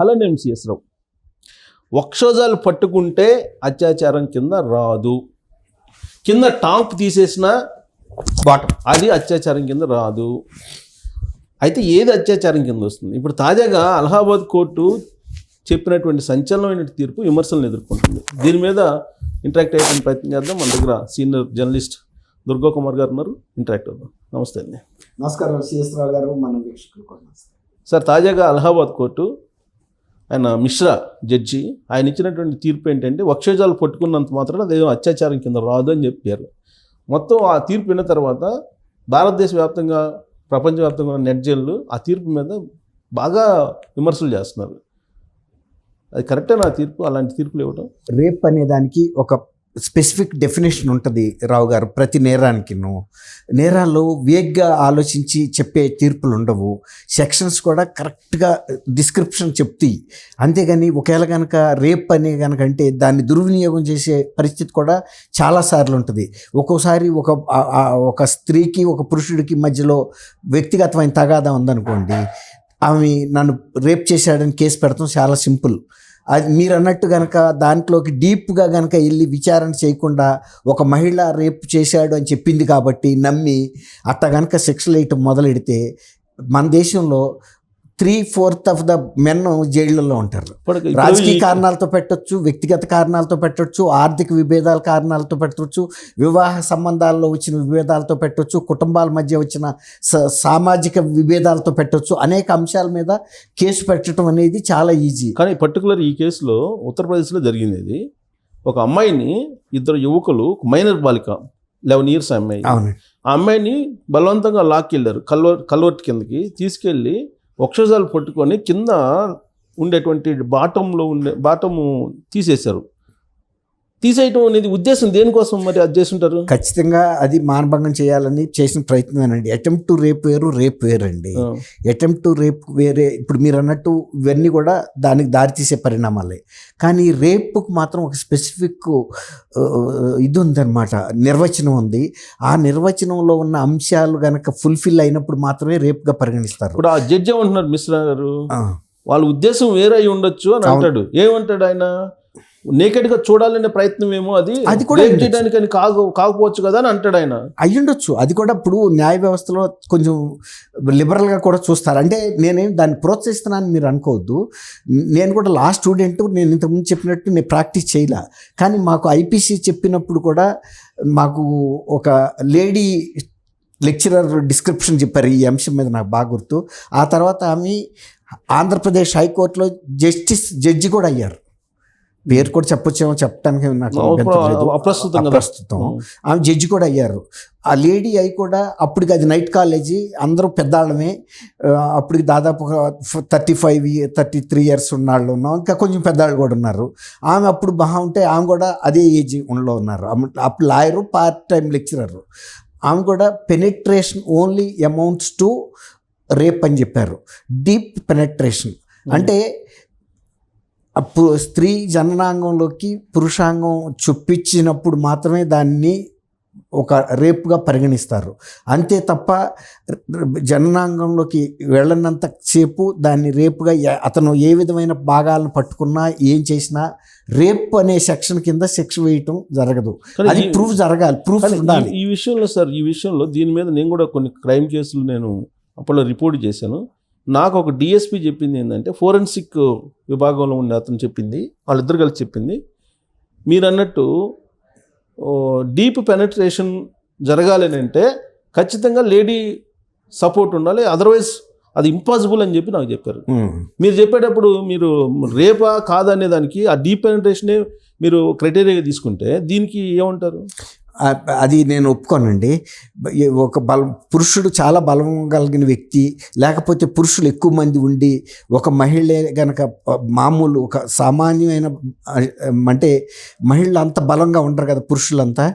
అలానే ఎంసీఎస్ రావు. వక్షోజాలు పట్టుకుంటే అత్యాచారం కింద రాదు. కింద టాంక్ తీసేసిన బాటం అది అత్యాచారం కింద రాదు. అయితే ఏది అత్యాచారం కింద వస్తుంది? ఇప్పుడు తాజాగా అలహాబాద్ కోర్టు చెప్పినటువంటి సంచలనమైన తీర్పు విమర్శలను ఎదుర్కొంటుంది. దీని మీద ఇంటరాక్ట్ అయ్యే ప్రయత్నం చేద్దాం. మన దగ్గర సీనియర్ జర్నలిస్ట్ దుర్గా కుమార్ గారు ఉన్నారు. ఇంటరాక్ట్ అవుదాం. నమస్తే అండి. నమస్కారం. సిఎస్ రావు గారు మన. సార్ తాజాగా అలహాబాద్ కోర్టు ఆయన మిశ్రా జడ్జి. ఆయన ఇచ్చినటువంటి తీర్పు ఏంటంటే వక్షజాలు పట్టుకున్నంత మాత్రం అదేదో అత్యాచారం కింద రాదు అని చెప్పారు. మొత్తం ఆ తీర్పు విన్న తర్వాత భారతదేశ వ్యాప్తంగా ప్రపంచవ్యాప్తంగా ఉన్న నెట్ జైళ్ళు ఆ తీర్పు మీద బాగా విమర్శలు చేస్తున్నారు. అది కరెక్టేనా ఆ తీర్పు? అలాంటి తీర్పులు ఇవ్వటం? రేప్ అనే దానికి ఒక స్పెసిఫిక్ డెఫినేషన్ ఉంటుంది రావు గారు ప్రతి నేరానికి నేరాల్లో వేగ్గా ఆలోచించి చెప్పే తీర్పులు ఉండవు. సెక్షన్స్ కూడా కరెక్ట్గా డిస్క్రిప్షన్ చెప్తాయి అంతేగాని ఒకవేళ కనుక రేప్ అనే కనుక అంటే దాన్ని దుర్వినియోగం చేసే పరిస్థితి కూడా చాలాసార్లు ఉంటుంది. ఒక్కోసారి ఒక ఒక స్త్రీకి ఒక పురుషుడికి మధ్యలో వ్యక్తిగతమైన తగాదా ఉందనుకోండి ఆమె నన్ను రేప్ చేశాడని కేసు పెడతాం చాలా సింపుల్. అది మీరు అన్నట్టు కనుక దాంట్లోకి డీప్గా కనుక వెళ్ళి విచారణ చేయకుండా ఒక మహిళ రేపు చేశాడు అని చెప్పింది కాబట్టి నమ్మి అట్ట కనుక సెక్సువల్ లైట్ మొదలెడితే మన దేశంలో three fourth of the men జైళ్ళల్లో ఉంటారు. రాజకీయ కారణాలతో పెట్టొచ్చు వ్యక్తిగత కారణాలతో పెట్టొచ్చు ఆర్థిక విభేదాల కారణాలతో పెట్టొచ్చు వివాహ సంబంధాల్లో వచ్చిన విభేదాలతో పెట్టొచ్చు కుటుంబాల మధ్య వచ్చిన సామాజిక విభేదాలతో పెట్టొచ్చు. అనేక అంశాల మీద కేసు పెట్టడం అనేది చాలా ఈజీ. కానీ పర్టికులర్ ఈ కేసులో ఉత్తరప్రదేశ్లో జరిగింది. ఇది ఒక అమ్మాయిని ఇద్దరు యువకులు మైనర్ బాలిక లెవెన్ ఇయర్స్ అమ్మాయి. ఆ అమ్మాయిని బలవంతంగా లాక్కెళ్ళారు. కల్వ కల్వర్ట్ కిందకి తీసుకెళ్ళి వక్షజాలు పట్టుకొని కింద ఉండేటువంటి బాటంలో ఉండే బాటము తీసేశారు. తీసేయటం అనేది ఉద్దేశం దేనికోసం మరి అది చేస్తుంటారు? ఖచ్చితంగా అది మానభంగం చేయాలని చేసిన ప్రయత్నమేనండి. అటెంప్ట్ టు రేప్ వేరు రేప్ వేరండి. అటెంప్ట్ టు రేప్ వేరే ఇప్పుడు మీరు అన్నట్టు ఇవన్నీ కూడా దానికి దారితీసే పరిణామాలే. కానీ రేపుకు మాత్రం ఒక స్పెసిఫిక్ ఇది ఉందన్నమాట నిర్వచనం ఉంది. ఆ నిర్వచనంలో ఉన్న అంశాలు కనుక ఫుల్ఫిల్ అయినప్పుడు మాత్రమే రేప్గా పరిగణిస్తారు. ఇప్పుడు ఆ జడ్జి ఏమంటున్నారు మిశ్రా గారు వాళ్ళ ఉద్దేశం వేరే అయి ఉండొచ్చు అని. అంటాడు. ఏమంటాడు ఆయన? నేకెడ్గా చూడాలనే ప్రయత్నం ఏమో అది? అది కూడా. చేయడానికి కాదు కాకపోవచ్చు కదా అని అంటాడు ఆయన. అయ్యుండొచ్చు. అది కూడా ఇప్పుడు న్యాయ వ్యవస్థలో కొంచెం లిబరల్గా కూడా చూస్తారు. అంటే నేనేం దాన్ని ప్రోత్సహిస్తున్నానని మీరు అనుకోవద్దు. నేను కూడా లా స్టూడెంట్ నేను ఇంతకుముందు చెప్పినట్టు నేను ప్రాక్టీస్ చేయలే. కానీ మాకు ఐపీసీ చెప్పినప్పుడు కూడా మాకు ఒక లేడీ లెక్చరర్ డిస్క్రిప్షన్ చెప్పారు. ఈ అంశం మీద నాకు బాగా గుర్తు. ఆ తర్వాత ఆమె ఆంధ్రప్రదేశ్ హైకోర్టులో జస్టిస్ జడ్జి కూడా అయ్యారు. పేరు కూడా చెప్పొచ్చేమో చెప్పడానికి నాకు. అప్రస్తుతం కదా. అప్రస్తుతం. ఆమె జడ్జి కూడా అయ్యారు. ఆ లేడీ అయి కూడా అప్పటికి అది నైట్ కాలేజీ అందరూ పెద్దాళ్ళమే. ఆ, అప్పటికి దాదాపు thirty five thirty three years ఉన్నాళ్ళు ఉన్నాం. ఇంకా కొంచెం పెద్దాళ్ళు కూడా ఉన్నారు. ఆమె అప్పుడు మహా ఉంటే ఆమె కూడా అదే ఏజ్లో ఉన్నారు. అప్పుడు లాయరు పార్ట్ టైం లెక్చరర్. ఆమె కూడా penetration only amounts to rape అని చెప్పారు. Deep penetration. అంటే అప్పుడు స్త్రీ జననాంగంలోకి పురుషాంగం చొప్పించినప్పుడు మాత్రమే దాన్ని ఒక రేపుగా పరిగణిస్తారు. అంతే తప్ప జననాంగంలోకి వెళ్ళనంత సేపు దాన్ని రేపుగా అతను ఏ విధమైన భాగాలను పట్టుకున్నా ఏం చేసినా రేప్ అనే సెక్షన్ కింద సెక్స్ వేయటం జరగదు. అది ప్రూఫ్ జరగాలి ప్రూఫ్ ఉండాలి ఈ- ఈ విషయంలో సార్ ఈ విషయంలో దీని మీద నేను కూడా కొన్ని క్రైమ్ కేసులు నేను అప్పట్లో రిపోర్ట్ చేశాను. నాకు ఒక డిఎస్పి చెప్పింది ఏంటంటే ఫోరెన్సిక్ విభాగంలో ఉండే అతను చెప్పింది వాళ్ళిద్దరు కలిసి చెప్పింది. మీరు అన్నట్టు డీప్ పెనట్రేషన్ జరగాలి అని అంటే ఖచ్చితంగా లేడీ సపోర్ట్ ఉండాలి అదర్వైజ్ అది ఇంపాసిబుల్ అని చెప్పి నాకు చెప్పారు. మీరు చెప్పేటప్పుడు మీరు రేపా కాదా అనే దానికి ఆ డీప్ పెనట్రేషనే మీరు క్రైటీరియాగా తీసుకుంటే దీనికి ఏమంటారు? అది నేను ఒప్పుకోనండి. ఒక బల పురుషుడు చాలా బలం కలిగిన వ్యక్తి లేకపోతే పురుషులు ఎక్కువ మంది ఉండి ఒక మహిళ గనక మామూలు ఒక సామాన్యమైన అంటే మహిళలు అంత బలంగా ఉండరు కదా పురుషులంతా.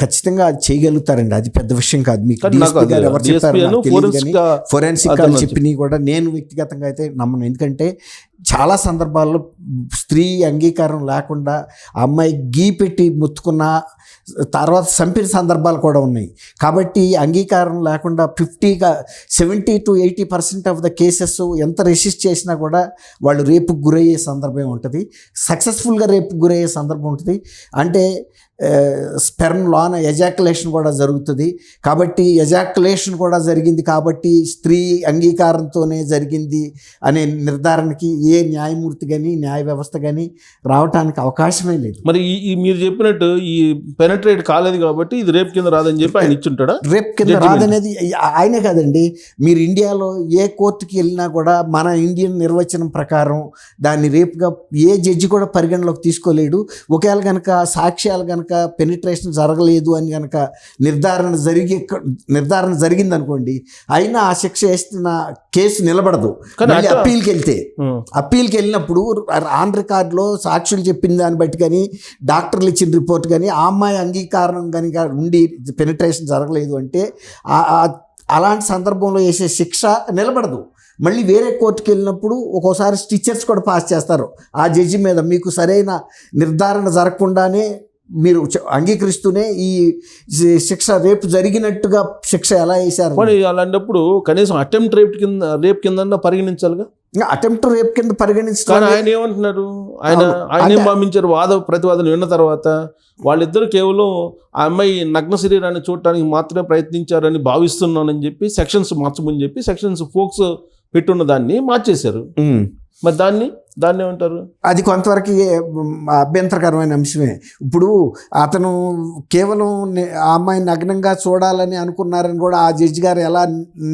ఖచ్చితంగా అది చేయగలుగుతారండి. అది పెద్ద విషయం కాదు. మీకు అను ఫోరెన్సిక్ వాళ్ళు చెప్పినవి కూడా నేను వ్యక్తిగతంగా అయితే నమ్మను. ఎందుకంటే చాలా సందర్భాల్లో స్త్రీ అంగీకారం లేకుండా అమ్మాయి గీ పెట్టి ముత్తుకున్న తర్వాత చంపిన సందర్భాలు కూడా ఉన్నాయి. కాబట్టి అంగీకారం లేకుండా ఫిఫ్టీగా seventy to eighty percent of the cases ఎంత రెసిస్ట్ చేసినా కూడా వాళ్ళు రేపుకు గురయ్యే సందర్భం ఉంటుంది. సక్సెస్ఫుల్గా రేపుకు గురయ్యే సందర్భం ఉంటుంది. అంటే స్పెర్మ్ లోన ఎజాకులేషన్ కూడా జరుగుతుంది. కాబట్టి ఎజాకులేషన్ కూడా జరిగింది కాబట్టి స్త్రీ అంగీకారంతోనే జరిగింది అనే నిర్ధారణకి ఏ న్యాయమూర్తి కానీ న్యాయ వ్యవస్థ కానీ రావటానికి అవకాశమే లేదు. మరి ఈ- మీరు చెప్పినట్టు ఈ పెనట్రేట్ కాలేదు కాబట్టి ఇది రేపు కింద రాదని చెప్పి ఆయన ఇచ్చుంటాడా? రేప్ కింద. రాదనేది ఆయనే కాదండి. మీరు ఇండియాలో ఏ కోర్టుకి వెళ్ళినా కూడా మన ఇండియన్ నిర్వచనం ప్రకారం దాన్ని రేపుగా ఏ జడ్జి కూడా పరిగణలోకి తీసుకోలేడు. ఒకవేళ కనుక సాక్ష్యాలు కనుక పెనిట్రేషన్ జరగలేదు అని కనుక నిర్ధారణ జరిగి నిర్ధారణ జరిగింది అనుకోండి అయినా ఆ శిక్ష వేస్తున్న కేసు నిలబడదు. అప్పీల్కి వెళ్తే. అప్పీల్కి వెళ్ళినప్పుడు ఆన్ రికార్డులో సాక్షులు చెప్పిన దాన్ని బట్టి కానీ డాక్టర్లు ఇచ్చిన రిపోర్ట్ కానీ ఆ అమ్మాయి అంగీకారం కనుక ఉండి పెనిట్రేషన్ జరగలేదు అంటే అలాంటి సందర్భంలో వేసే శిక్ష నిలబడదు. మళ్ళీ వేరే కోర్టుకి వెళ్ళినప్పుడు ఒక్కోసారి స్టిచ్చర్స్ కూడా పాస్ చేస్తారు. ఆ జడ్జి మీద మీకు సరైన నిర్ధారణ జరగకుండానే మీరు అంగీకరిస్తూనే ఈ శిక్ష రేపు జరిగినట్టుగా శిక్ష ఎలా వేశారు మరి అలాంటప్పుడు కనీసం అటెంప్ట్ రేప్ కింద రేప్ కింద పరిగణించాలిగా అటెంప్ట్ రేప్ కింద కానీ పరిగణించడం ఆయన ఏమంటున్నారు ఆయన. ఆయన ఏం పంపించారు వాద ప్రతివాదన విన్న తర్వాత వాళ్ళిద్దరు కేవలం ఆ అమ్మాయి నగ్న శరీరాన్ని చూడటానికి మాత్రమే ప్రయత్నించారని భావిస్తున్నానని చెప్పి సెక్షన్స్ మార్చమని చెప్పి సెక్షన్స్ ఫోక్స్ పెట్టున్న దాన్ని మార్చేశారు. మరి దాన్ని దాన్ని ఏమంటారు అది కొంతవరకు అభ్యంతరకరమైన అంశమే. ఇప్పుడు అతను కేవలం ఆ అమ్మాయి నగ్నంగా చూడాలని అనుకున్నారని కూడా ఆ జడ్జి గారు ఎలా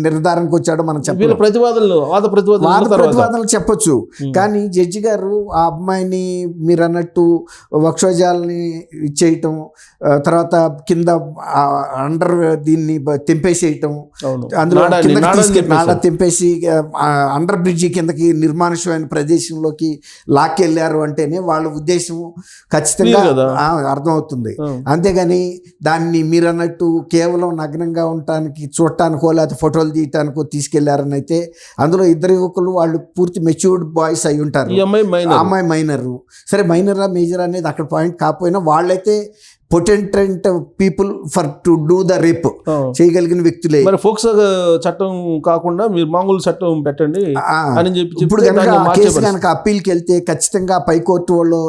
నిర్ధారణకు వచ్చాడో మనం చెప్పలేం. ప్రతివాదనలు వాద ప్రతివాదనలు చెప్పొచ్చు. కానీ జడ్జి గారు ఆ అమ్మాయిని మీరు అన్నట్టు వక్షోజాలని ఇచ్చేయటం ఆ, తర్వాత కింద అండర్ దీన్ని తెంపేసేయటం అందులో నాడ చెప్పేశారు. తెంపేసి అండర్ బ్రిడ్జి కిందకి నిర్మానుష్యమైన ప్రదేశంలోకి లాక్కెళ్ళారు అంటేనే వాళ్ళ ఉద్దేశం ఖచ్చితంగా కదా. అర్థమవుతుంది. అంతేగాని దాన్ని మీరు అన్నట్టు కేవలం నగ్నంగా ఉండటానికి చూడటానికో లేకపోతే ఫోటోలు తీయటానికో తీసుకెళ్ళారని అయితే అందులో ఇద్దరు యువకులు వాళ్ళు పూర్తి మెచ్యూర్డ్ బాయ్స్ అయి ఉంటారు అమ్మాయి మైనర్ సరే మైనరా మేజర్ అనేది అక్కడ పాయింట్ కాకపోయినా వాళ్ళైతే potent people for to do the rape చేయగలిగిన వ్యక్తులే. మరి ఫోక్స్ చట్టం కాకుండా మీరు మామూలు చట్టం పెట్టండి అని చెప్పి ఇప్పుడు కనుక కేసు. కనుక అప్పీల్కి వెళ్తే ఖచ్చితంగా పైకోర్టు వాళ్ళు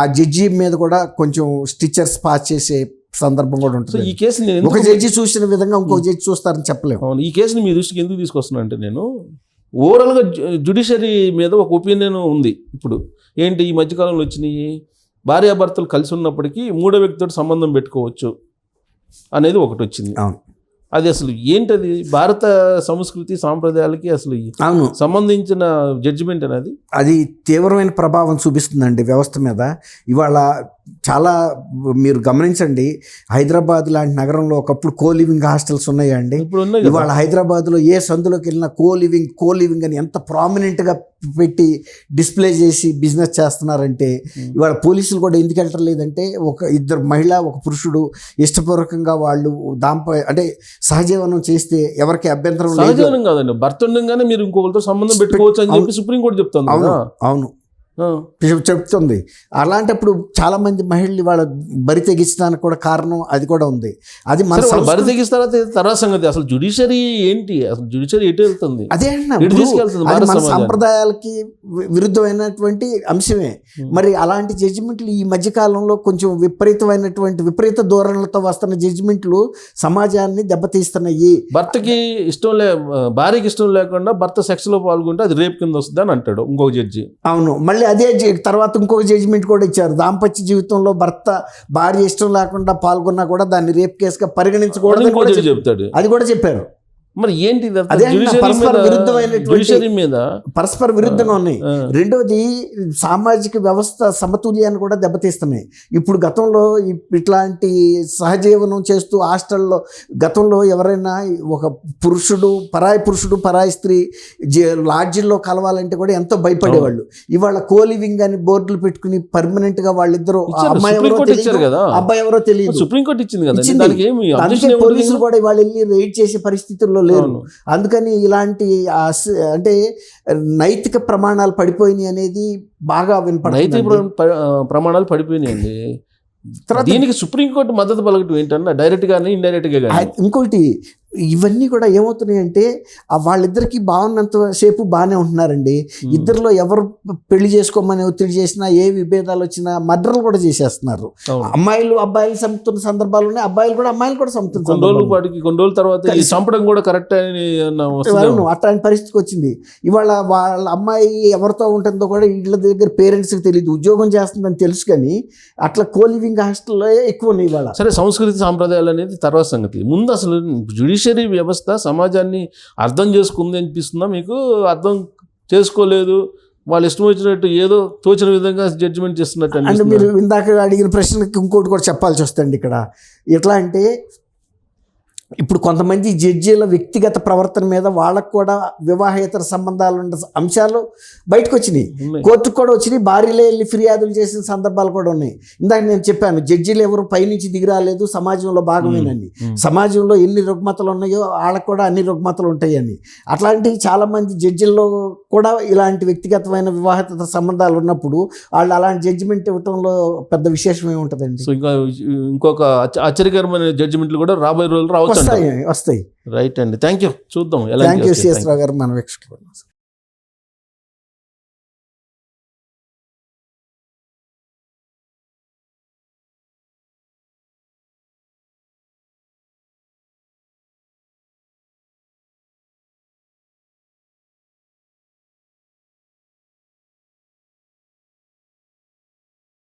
ఆ జడ్జి మీద కూడా కొంచెం స్టిచ్చర్స్ పాస్ చేసే సందర్భం కూడా ఉంటుంది. ఈ కేసు నేను ఒక జడ్జి చూసిన విధంగా ఇంకో జడ్జి చూస్తారని చెప్పలేము. ఈ కేసుని మీ దృష్టికి ఎందుకు తీసుకొస్తున్నా అంటే నేను ఓవరాల్గా జుడిషియరీ మీద ఒక ఒపీనియన్ ఉంది ఇప్పుడు. ఏంటి ఈ మధ్యకాలంలో వచ్చినాయి? భార్యాభర్తలు కలిసి ఉన్నప్పటికీ మూడో వ్యక్తితో సంబంధం పెట్టుకోవచ్చు అనేది ఒకటి వచ్చింది. అవును. అది అసలు ఏంటది? భారత సంస్కృతి సాంప్రదాయాలకి అసలు అవును. సంబంధించిన జడ్జిమెంట్ అనేది? అది తీవ్రమైన ప్రభావం చూపిస్తుందండి వ్యవస్థ మీద. ఇవాళ చాలా మీరు గమనించండి హైదరాబాద్ లాంటి నగరంలో ఒకప్పుడు కో లివింగ్ హాస్టల్స్ ఉన్నాయండి ఇప్పుడు ఇవాళ హైదరాబాద్లో ఏ సందులోకి వెళ్ళినా కో లివింగ్ కో లివింగ్ అని ఎంత ప్రామినెంట్గా పెట్టి డిస్ప్లే చేసి బిజినెస్ చేస్తున్నారంటే ఇవాళ పోలీసులు కూడా ఎందుకు వెళ్ళటం లేదంటే ఒక ఇద్దరు మహిళ ఒక పురుషుడు ఇష్టపూర్వకంగా వాళ్ళు దాంపై అంటే సహజీవనం చేస్తే ఎవరికి అభ్యంతరం లేదు. కాదండి. భర్త ఉండగానే మీరు ఇంకొకరితో సంబంధం పెట్టుకోవచ్చు అని చెప్పి సుప్రీంకోర్టు చెప్తుంది అవును. అవును. చెప్తుంది. అలాంటప్పుడు చాలా మంది మహిళలు వాళ్ళ బరి తెగించడానికి కూడా కారణం అది కూడా ఉంది. అది మన బరి తెగిస్తారా తర్వాత సంగతి. అసలు జుడిషియరీ ఏంటి? అసలు జుడిషియరీ ఎటు వెళ్తుంది? అదే అది మన? సంప్రదాయాలకి విరుద్ధమైనటువంటి అంశమే. Hmm. మరి అలాంటి జడ్జిమెంట్లు ఈ మధ్య కాలంలో కొంచెం విపరీతమైనటువంటి విపరీత ధోరణులతో వస్తున్న జడ్జిమెంట్లు సమాజాన్ని దెబ్బతీస్తున్నాయి. భర్తకి ఇష్టం లే భార్యకి ఇష్టం లేకుండా భర్త సెక్స్లో పాల్గొంటే అది రేప్ కింద వస్తుంది అని అంటాడు ఇంకొక జడ్జి అవును. మళ్ళీ అదే జ- తర్వాత ఇంకొక జడ్జిమెంట్ కూడా ఇచ్చారు. దాంపత్య జీవితంలో భర్త భార్య ఇష్టం లేకుండా పాల్గొన్నా కూడా దాన్ని రేప్ కేసుగా పరిగణించకూడదు అది కూడా చెప్పారు. మరి ఏంటి పరస్పర విరుద్ధమైనటువంటి- judiciary మీద? పరస్పర విరుద్ధంగా ఉన్నాయి. ఆ, రెండోది సామాజిక వ్యవస్థ సమతుల్యాన్ని కూడా దెబ్బతీస్తున్నాయి. ఇప్పుడు గతంలో ఇట్లాంటి సహజీవనం చేస్తూ హాస్టల్లో గతంలో ఎవరైనా ఒక పురుషుడు పరాయి పురుషుడు పరాయి స్త్రీ లాడ్జిల్లో కలవాలంటే కూడా ఎంతో భయపడేవాళ్ళు. ఇవాళ కోలివింగ్ అని బోర్డులు పెట్టుకుని పర్మనెంట్గా వాళ్ళిద్దరూ అమ్మాయి ఎవరో తెలియదు. అబ్బాయి ఎవరో తెలియదు సుప్రీంకోర్టు ఇచ్చింది కదా? పోలీసులు కూడా వాళ్ళు వెళ్ళి రైడ్ చేసే పరిస్థితుల్లో లేరు. అందుకని ఇలాంటి అంటే నైతిక ప్రమాణాలు పడిపోయినాయి అనేది బాగా నైతిక ప- ఆ, ప్రమాణాలు పడిపోయినాయండి. తర్వాత- దీనికి సుప్రీంకోర్టు మద్దతు పలకటం ఏంటన్నా? డైరెక్ట్ గానీ? ఇండైరెక్ట్గా కానీ ఇంకోటి ఇవన్నీ కూడా ఏమవుతున్నాయంటే ఆ వాళ్ళిద్దరికి బాగున్నంత సేపు బాగానే ఉంటున్నారండి. ఇద్దరిలో ఎవరు పెళ్ళి చేసుకోమని ఒత్తిడి చేసినా ఏ విభేదాలు వచ్చినా మర్డర్లు కూడా చేసేస్తున్నారు. అమ్మాయిలు అబ్బాయిలు చంపుతున్న సందర్భాలు ఉన్నాయి. అబ్బాయిలు కూడా అమ్మాయిలు కూడా చంపుతున్న కొన్ని రోజుల. పాటికి కొన్ని రోజుల తర్వాత చంపడం కూడా కరెక్ట్ అని అట్లాంటి పరిస్థితికి వచ్చింది. ఇవాళ వాళ్ళ అమ్మాయి ఎవరితో ఉంటుందో కూడా ఇళ్ళ దగ్గర పేరెంట్స్కి తెలియదు ఉద్యోగం చేస్తుందని తెలుసు కానీ అట్లా కోలివింగ్ హాస్టల్లో ఎక్కువ ఉన్నాయి ఇవాళ. సరే సంస్కృతి సాంప్రదాయాలు అనేది తర్వాత సంగతి. ముందు అసలు జుడిషియరీ వ్యవస్థ సమాజాన్ని అర్థం చేసుకుంది అనిపిస్తుందా మీకు? అర్థం చేసుకోలేదు. వాళ్ళు ఇష్టం వచ్చినట్టు ఏదో తోచిన విధంగా జడ్జిమెంట్ చేస్తున్నట్టు అంటే? మీరు ఇందాక అడిగిన ప్రశ్నకి ఇంకోటి కూడా చెప్పాల్సి వస్తుంది ఇక్కడ. ఎట్లా అంటే ఇప్పుడు కొంతమంది జడ్జీల వ్యక్తిగత ప్రవర్తన మీద వాళ్ళకు కూడా వివాహేతర సంబంధాలు ఉన్న అంశాలు బయటకు వచ్చినాయి. కోర్టుకు కూడా వచ్చినాయి. భార్యలే వెళ్ళి ఫిర్యాదులు చేసిన సందర్భాలు కూడా ఉన్నాయి. ఇందాక నేను చెప్పాను జడ్జీలు ఎవరు పైనుంచి దిగిరాలేదు సమాజంలో భాగమేనని. సమాజంలో ఎన్ని రుగ్మతలు ఉన్నాయో వాళ్ళకు కూడా అన్ని రుగ్మతలు ఉంటాయని. అట్లాంటివి చాలామంది జడ్జిల్లో కూడా ఇలాంటి వ్యక్తిగతమైన వివాహిత సంబంధాలు ఉన్నప్పుడు వాళ్ళు అలాంటి జడ్జిమెంట్ ఇవ్వటంలో పెద్ద విశేషం ఏముంటుందండి? సో ఇంకా ఇంకొక ఆశ్చ- ఆశ్చర్యకరమైన జడ్జిమెంట్లు కూడా రాబోయే రోజులు రావచ్చు వస్తాయి వస్తాయి. రైట్ అండి. థ్యాంక్ యూ చూద్దాం thank you C S Rao మన వీక్షకులు.